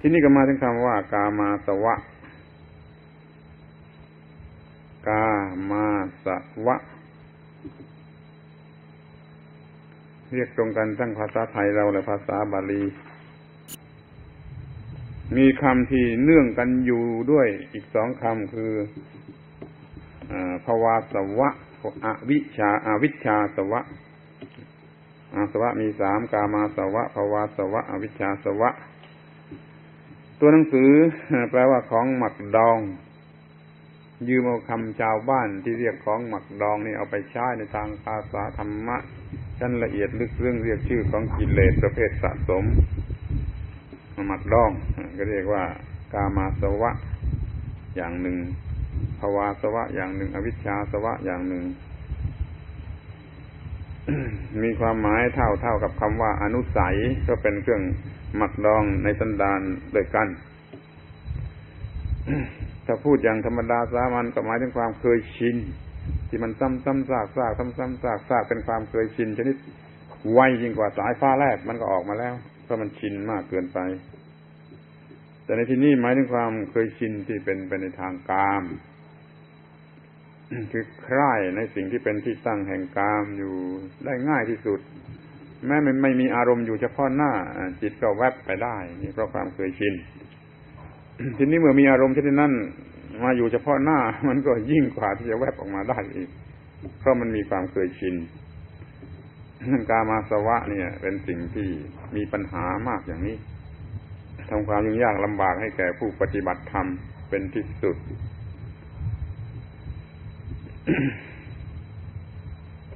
ทีนี้ก็มาถึงคำว่ากามาสวะ กามาสวะ เรียกตรงกันทั้งภาษาไทยเราและภาษาบาลี มีคำที่เนื่องกันอยู่ด้วยอีกสองคำคือภาวาสวะอวิชาอาวิชชาสวะอาสวะมีสามกามาสวะภาวาสวะ อวิชชาสวะ ตัวหนังสือแปลว่าของหมักดอง ยืมเอาคำชาวบ้านที่เรียกของหมักดองนี่เอาไปใช้ในทางภาษาธรรมะชั้นละเอียดลึกเรื่องเรียกชื่อของกิเลสประเภทสะสมหมักดอง ก็เรียกว่ากามาสวะอย่างหนึ่งภาวาสวะอย่างหนึ่ง อวิชชาสวะอย่างหนึ่ง มีความหมายเท่าเท่ากับคำว่าอนุสัยก็เป็นเครื่องหมักดองในสันดานด้วยกัน ถ้าพูดอย่างธรรมดาสามัญก็หมายถึงความเคยชิน ที่มันซ้ำซ้ำซากซากซ้ำซ้ำซากซากเป็นความเคยชินชนิดไวยิ่งกว่าสายฟ้าแลบมันก็ออกมาแล้วเพราะมันชินมากเกินไป แต่ในที่นี้หมายถึงความเคยชินที่เป็นไปในทางกาม คือใคร่ในสิ่งที่เป็นที่ตั้งแห่งกามอยู่ได้ง่ายที่สุด แม้มันไม่มีอารมณ์อยู่เฉพาะหน้า จิตก็แวบไปได้ นี่เพราะความเคยชินทีนี้เมื่อมีอารมณ์เช่นนั้น มาอยู่เฉพาะหน้า มันก็ยิ่งกว่าที่จะแวบออกมาได้อีก เพราะมันมีความเคยชินกามาสวะเนี่ย เป็นสิ่งที่มีปัญหามากอย่างนี้ทำความยุ่งยากลำบากให้แก่ผู้ปฏิบัติธรรมเป็นที่สุด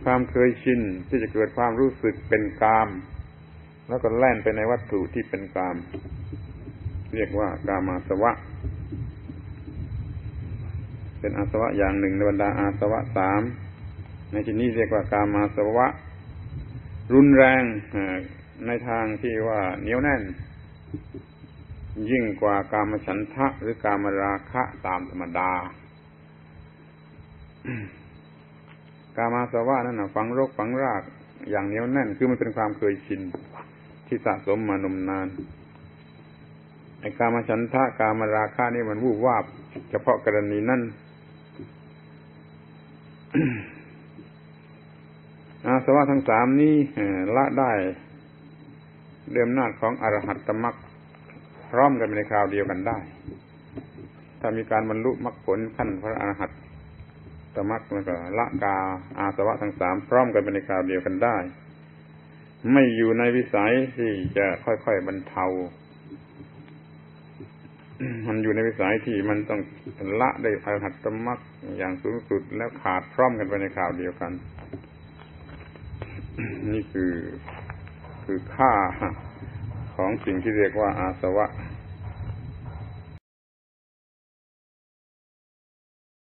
ความเคยชินที่จะเกิดความรู้สึกเป็นกาม แล้วก็แล่นไปในวัตถุที่เป็นกาม เรียกว่ากามาสวะ เป็นอาสวะอย่างหนึ่งในบรรดาอาสวะสามในที่นี้เรียกว่ากามาสวะ รุนแรงในทางที่ว่าเหนียวแน่น ยิ่งกว่ากามฉันทะหรือกามราคะตามธรรมดา กามาสวะนั่นนะฝังรกฝังรากอย่างเหนียวแน่น คือมันเป็นความเคยชินที่สะสมมานมนานไอ้กามาฉันทะกามาราคะนี่มันวูบวาบ เฉพาะกรณีนั่นอาสวะทั้งสามนี้ละได้เดิมนาจของอรหัตตมรรคพร้อมกันในคราวเดียวกันได้ ถ้ามีการบรรลุมรรคผลขั้นพระอรหัต ตมักแล้วก็ละกาอาสวะทั้งสามพร้อมกันเป็นในคราวเดียวกันได้ ไม่อยู่ในวิสัยที่จะค่อยๆบรรเทา มันอยู่ในวิสัยที่มันต้องละได้อรหัตตมักอย่างสูงสุดแล้วขาดพร้อมกันไปในคราวเดียวกัน นี่คือคือค่าของสิ่งที่เรียกว่าอาสวะ